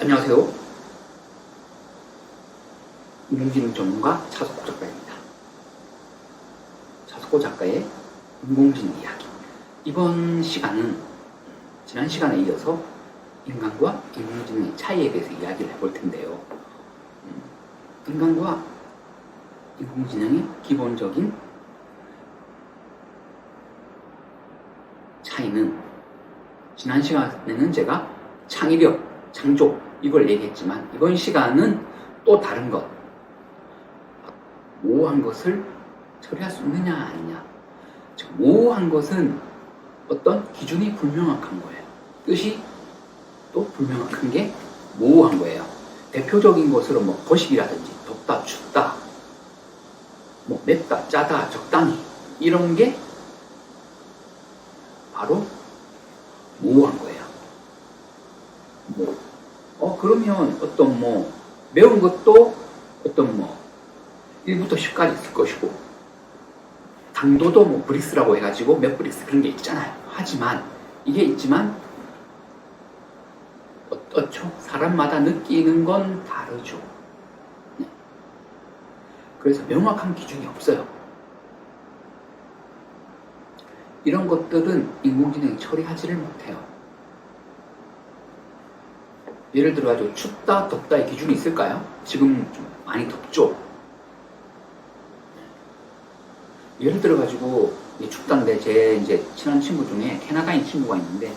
안녕하세요. 인공지능 전문가 차석호 작가입니다. 차석호 작가의 인공지능 이야기. 이번 시간은 지난 시간에 이어서 인간과 인공지능의 차이에 대해서 이야기를 해볼 텐데요. 음, 인간과 인공지능의 기본적인 차이는 지난 시간에는 제가 창의력, 창조 이걸 얘기했지만 이번 시간은 또 다른 것. 모호한 것을 처리할 수 있느냐 아니냐. 즉, 모호한 것은 어떤 기준이 불명확한 거예요. 뜻이 또 불명확한 게 모호한 거예요. 대표적인 것으로 뭐 거식이라든지 덥다 춥다 뭐 맵다 짜다 적당히 이런 게 바로 모호한 거예요 뭐, 어, 그러면 어떤 뭐, 매운 것도 어떤 뭐, 1부터 10까지 있을 것이고, 당도도 뭐, 브릭스라고 해가지고 몇 브릭스 그런 게 있잖아요. 하지만, 이게 있지만, 어떻죠? 사람마다 느끼는 건 다르죠. 네. 그래서 명확한 기준이 없어요. 이런 것들은 인공지능이 처리하지를 못해요. 예를 들어 가지고 춥다, 덥다의 기준이 있을까요? 지금 좀 많이 덥죠? 예를 들어 가지고 춥다인데 제 이제 친한 친구 중에 캐나다인 친구가 있는데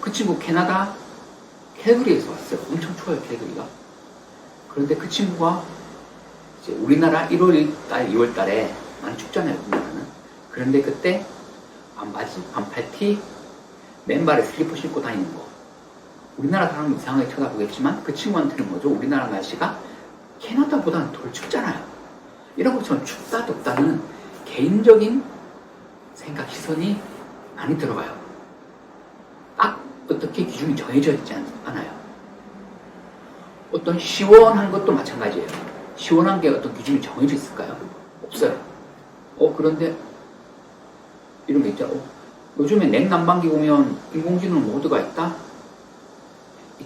그 친구 캐나다 캘그리에서 왔어요. 엄청 추워요, 캘그리가. 그런데 그 친구가 이제 우리나라 1월 달, 2월 달에 많이 춥잖아요, 우리나라는. 그런데 그때 반바지, 반팔티, 맨발에 슬리퍼 신고 다니는 거. 우리나라 사람은 이상하게 쳐다보겠지만 그 친구한테는 뭐죠? 우리나라 날씨가 캐나다보다는 덜 춥잖아요. 이런 것처럼 춥다 덥다는 개인적인 생각 시선이 많이 들어가요. 딱 어떻게 기준이 정해져 있지 않- 않아요. 어떤 시원한 것도 마찬가지예요. 시원한 게 어떤 기준이 정해져 있을까요? 없어요. 어 그런데 이런 게 있죠. 어, 요즘에 냉난방기 보면 인공지능 모드가 있다.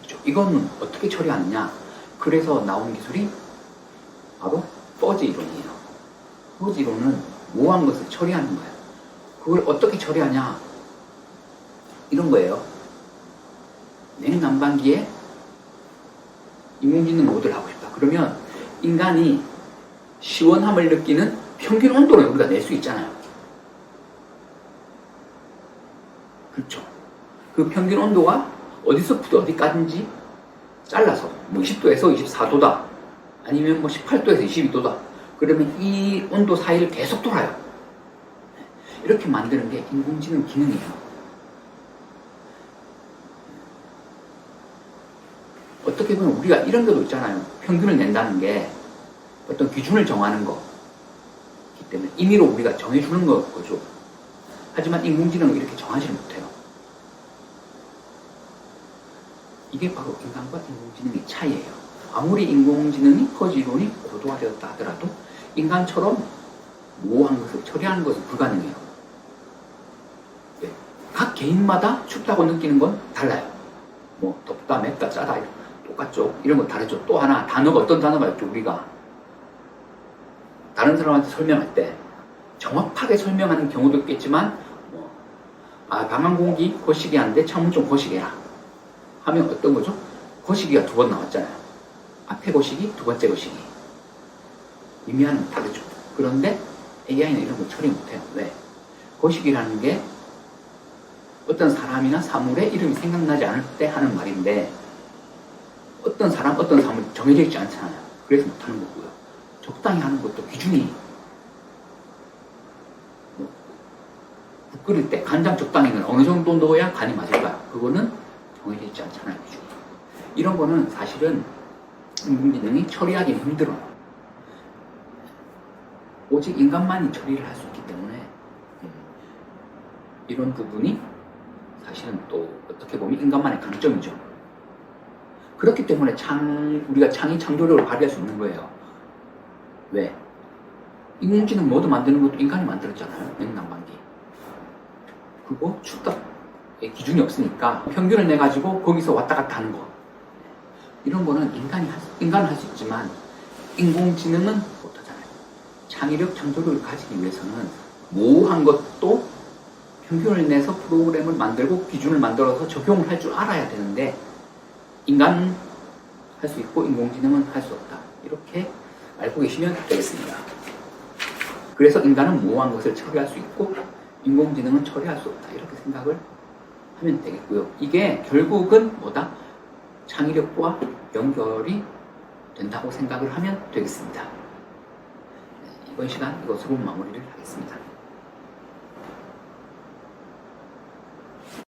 있죠. 이거는 어떻게 처리하느냐? 그래서 나온 기술이 바로 퍼즈 이론이에요. 퍼즈 이론은 모호한 것을 처리하는 거예요. 그걸 어떻게 처리하냐? 이런 거예요. 냉난방기에 인공지능 모드를 하고 싶다. 그러면 인간이 시원함을 느끼는 평균 온도를 우리가 낼 수 있잖아요. 그렇죠. 그 평균 온도가 어디서부터 어디까지인지 잘라서 뭐 20도에서 24도다. 아니면 뭐 18도에서 22도다. 그러면 이 온도 사이를 계속 돌아요. 이렇게 만드는 게 인공지능 기능이에요. 어떻게 보면 우리가 이런 것도 있잖아요. 평균을 낸다는 게 어떤 기준을 정하는 거기 때문에 임의로 우리가 정해주는 거죠. 하지만 인공지능은 이렇게 정하지 못해요 이게 바로 인간과 인공지능의 차이예요. 아무리 인공지능이 퍼즈 이론이 고도화되었다 하더라도 인간처럼 모호한 것을 처리하는 것은 불가능해요. 네. 각 개인마다 춥다고 느끼는 건 달라요. 뭐 덥다, 맵다, 짜다 똑같죠. 이런 거 다르죠. 또 하나 단어가 어떤 단어가 있죠. 우리가 다른 사람한테 설명할 때 정확하게 설명하는 경우도 있겠지만 뭐, 아 방한 공기 거시기 하는데 창문 좀 거시게라. 하면 어떤 거죠? 거시기가 두 번 나왔잖아요. 앞에 거시기, 두 번째 거시기. 의미하는 다르죠. 그런데 AI는 이런 거 처리 못해요. 왜? 거시기라는 게 어떤 사람이나 사물의 이름이 생각나지 않을 때 하는 말인데 어떤 사람, 어떤 사물 정해져 있지 않잖아요. 그래서 못하는 거고요. 적당히 하는 것도 기준이 뭐, 국 끓일 때 간장 적당히는 어느 정도 넣어야 간이 맞을까요? 그거는 정해져 있지 않잖아요. 이런 거는 사실은 인공지능이 처리하기 힘들어요. 오직 인간만이 처리를 할 수 있기 때문에 음, 이런 부분이 사실은 또 어떻게 보면 인간만의 강점이죠. 그렇기 때문에 창, 우리가 창의 창조력을 발휘할 수 있는 거예요. 왜? 인공지능 모두 만드는 것도 인간이 만들었잖아요. 냉난방기. 그거 춥다. 기준이 없으니까 평균을 내 가지고 거기서 왔다 갔다 하는 거. 이런 거는 인간이 할 수, 인간은 할 수 있지만 인공지능은 못하잖아요. 창의력, 창조력을 가지기 위해서는 모호한 것도 평균을 내서 프로그램을 만들고 기준을 만들어서 적용을 할 줄 알아야 되는데 인간은 할 수 있고 인공지능은 할 수 없다. 이렇게 알고 계시면 되겠습니다. 그래서 인간은 모호한 것을 처리할 수 있고 인공지능은 처리할 수 없다. 이렇게 생각을 하면 되겠고요. 이게 결국은 뭐다? 창의력과 연결이 된다고 생각을 하면 되겠습니다. 네, 이번 시간 이것으로 마무리를 하겠습니다.